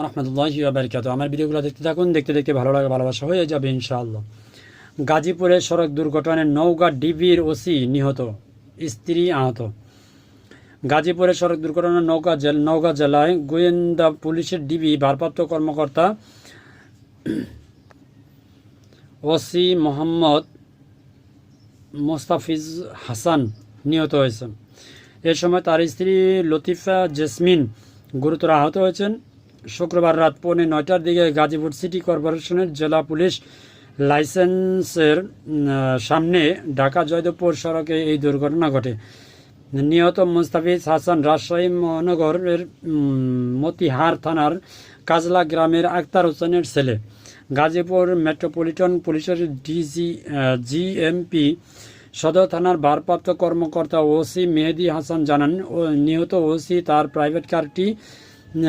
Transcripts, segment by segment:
আলাইকুম রহমতুল্লাহ বারকাত আমার ভিডিওগুলো দেখতে থাকুন, দেখতে দেখতে ভালো লাগে, ভালোবাসা হয়ে যাবে ইনশাআল্লাহ। গাজীপুরে সড়ক দুর্ঘটনায় নওগাঁ ডিবির ওসি নিহত, স্ত্রী আহত। গাজীপুরে সড়ক দুর্ঘটনায় নৌকা জেল, নওগাঁ জেলায় গোয়েন্দা পুলিশের ডিবি ভারপ্রাপ্ত কর্মকর্তা ওসি মোহাম্মদ মোস্তাফিজ হাসান নিহত হয়েছেন। এ সময় তার স্ত্রী লতিফা জেসমিন গুরুতর আহত হয়েছেন। শুক্রবার রাত পৌনে নয়টার দিকে গাজীপুর সিটি কর্পোরেশনের জেলা পুলিশ লাইসেন্সের সামনে ঢাকা জয়দেবপুর সড়কে এই দুর্ঘটনা ঘটে। নিহত মুস্তাফিজ হাসান রাজশাহী মহানগরের মতিহার থানার কাজলা গ্রামের আক্তার হোসেনের ছেলে। গাজীপুর মেট্রোপলিটন পুলিশের ডিজি জিএমপি সদর থানার ভারপ্রাপ্ত কর্মকর্তা ওসি মেহেদি হাসান জানান নিহত ওসি তার প্রাইভেট কারটি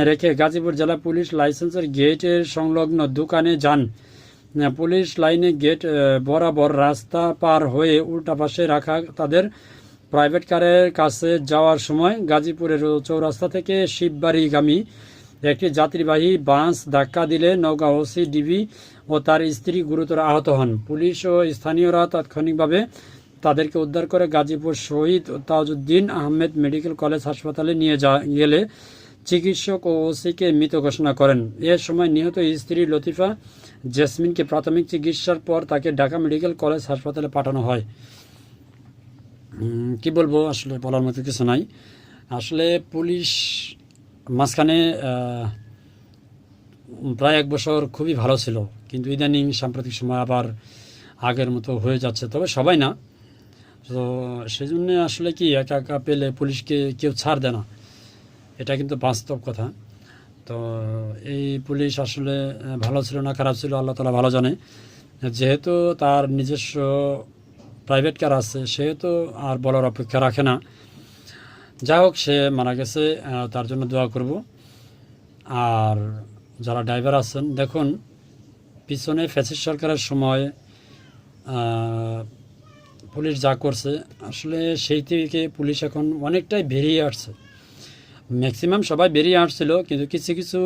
রেখে গাজীপুর জেলা পুলিশ লাইসেন্সের গেটের সংলগ্ন দোকানে যান। পুলিশ লাইনে গেট বরাবর রাস্তা পার হয়ে উল্টা পাশে রাখা তাদের প্রাইভেট কারের কাছে যাওয়ার সময় গাজীপুরের চৌরাস্তা থেকে শিববাড়িগামী একটি যাত্রীবাহী বাস ধাক্কা দিলে নৌকা ওসি ডিবি ও তার স্ত্রী গুরুতর আহত হন। পুলিশ ও স্থানীয়রা তাৎক্ষণিকভাবে তাদেরকে উদ্ধার করে গাজীপুর শহীদ তাজউদ্দিন আহমেদ মেডিকেল কলেজ হাসপাতালে নিয়ে যা, গেলে চিকিৎসক ও ওসিকে মৃত ঘোষণা করেন। এ সময় নিহত স্ত্রী লতিফা জেসমিনকে প্রাথমিক চিকিৎসার পর তাকে ঢাকা মেডিকেল কলেজ হাসপাতালে পাঠানো হয়। কি বলব? আসলে বলার মতো কিছু নাই। আসলে পুলিশ মাঝখানে প্রায় এক বছর খুবই ভালো ছিল। কিন্তু ইদানিং সাম্প্রতিক সময় আবার আগের মতো হয়ে যাচ্ছে। তবে সবাই না। তো সেই আসলে কি একা একা পেলে পুলিশকে কেউ ছাড় দেয় না। এটা কিন্তু বাস্তব কথা। তো এই পুলিশ আসলে ভালো ছিল না, খারাপ ছিল, আল্লাহ তালা ভালো জানে। যেহেতু তার নিজস্ব প্রাইভেট কার আছে, সেহেতু আর বলার অপেক্ষা রাখে না। যাই হোক, সে মারা গেছে তার জন্য দোয়া করব। আর যারা ড্রাইভার আছেন, দেখুন, পিছনে ফ্যাসিস সরকারের সময় পুলিশ যা করছে, আসলে সেই থেকে পুলিশ এখন অনেকটাই বেরিয়ে আসছে। ম্যাক্সিমাম সবাই বেরিয়ে আসছিল, কিন্তু কিছু কিছু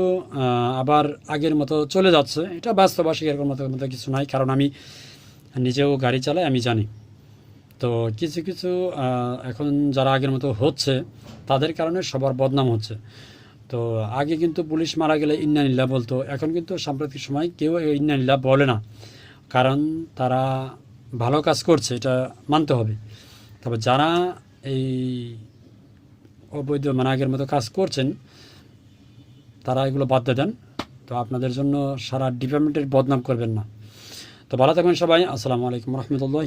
আবার আগের মতো চলে যাচ্ছে। এটা বাস্তবাসী এরকম মতো মতো কিছু নাই, কারণ আমি নিজেও গাড়ি চালাই, আমি জানি। তো কিছু কিছু এখন যারা আগের মতো হচ্ছে, তাদের কারণে সবার বদনাম হচ্ছে। তো আগে কিন্তু পুলিশ মারা গেলে ইন্নানিল্লা বলতো, এখন কিন্তু সাম্প্রতিক সময় কেউ ইন্নানিল্লা বলে না, কারণ তারা ভালো কাজ করছে, এটা মানতে হবে। তবে যারা এই অবৈধ মানে আগের মতো কাজ করছেন, তারা এগুলো বাদ দেন। তো আপনাদের জন্য সারা ডিপার্টমেন্টের বদনাম করবেন না। তো ভালো থাকবেন সবাই। আসসালামু আলাইকুম রহমতুল্লাহ